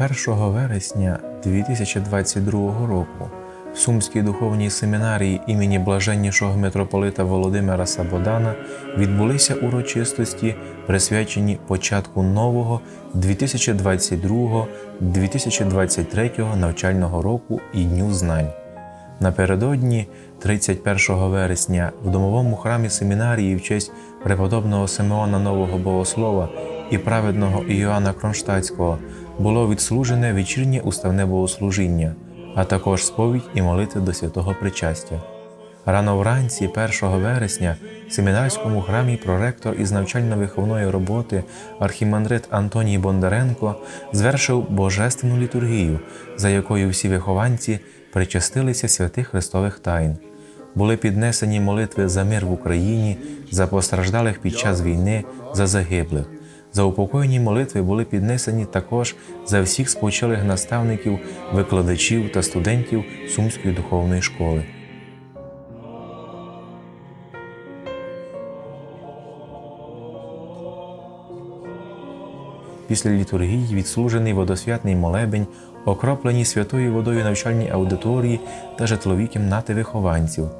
1 вересня 2022 року в Сумській духовній семінарії імені блаженнішого митрополита Володимира Сабодана відбулися урочистості, присвячені початку нового 2022-2023 навчального року і Дню знань. Напередодні, 31 вересня, в домовому храмі семінарії в честь преподобного Симеона Нового Богослова і праведного Іоанна Кронштадтського було відслужене вечірнє уставне богослужіння, а також сповідь і молитви до святого причастя. Рано вранці, 1 вересня, в семінарському храмі проректор із навчально-виховної роботи архімандрит Антоній Бондаренко звершив божественну літургію, за якою всі вихованці причастилися святих Христових тайн. Були піднесені молитви за мир в Україні, за постраждалих під час війни, за загиблих. За упокоєні молитви були піднесені також за всіх спочилих наставників, викладачів та студентів Сумської духовної школи. Після літургії відслужений водосвятний молебень, окроплені святою водою навчальні аудиторії та житлові кімнати вихованців.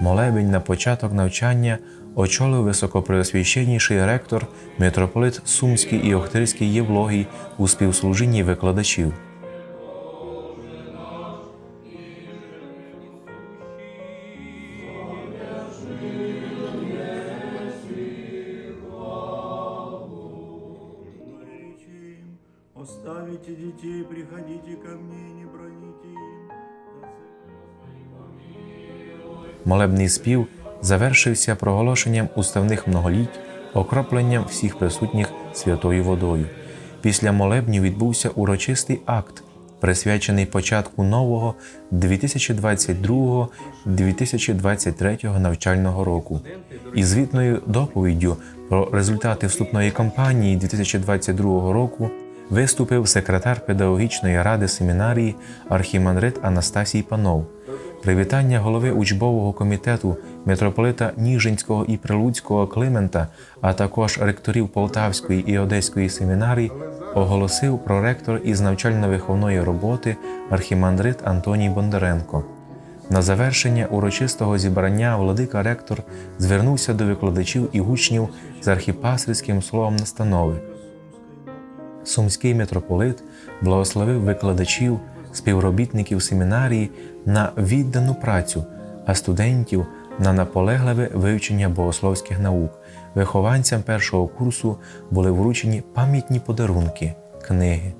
Молебень на початок навчання очолив високопреосвященніший ректор митрополит Сумський і Охтирський Євлогій у співслужінні викладачів. Оставите детей, приходите ко мне, не броните Молебний спів завершився проголошенням уставних многоліть, окропленням всіх присутніх святою водою. Після молебню відбувся урочистий акт, присвячений початку нового 2022-2023 навчального року. І звітною доповіддю про результати вступної кампанії 2022 року виступив секретар педагогічної ради семінарії архімандрит Анастасій Панов. Привітання голови учбового комітету митрополита Ніжинського і Прилуцького Климента, а також ректорів Полтавської і Одеської семінарій, оголосив проректор із навчально-виховної роботи архімандрит Антоній Бондаренко. На завершення урочистого зібрання владика ректор звернувся до викладачів і учнів з архіпастерським словом настанови. Сумський митрополит благословив викладачів, співробітників семінарії на віддану працю, а студентів на наполегливе вивчення богословських наук. Вихованцям першого курсу були вручені пам'ятні подарунки, книги.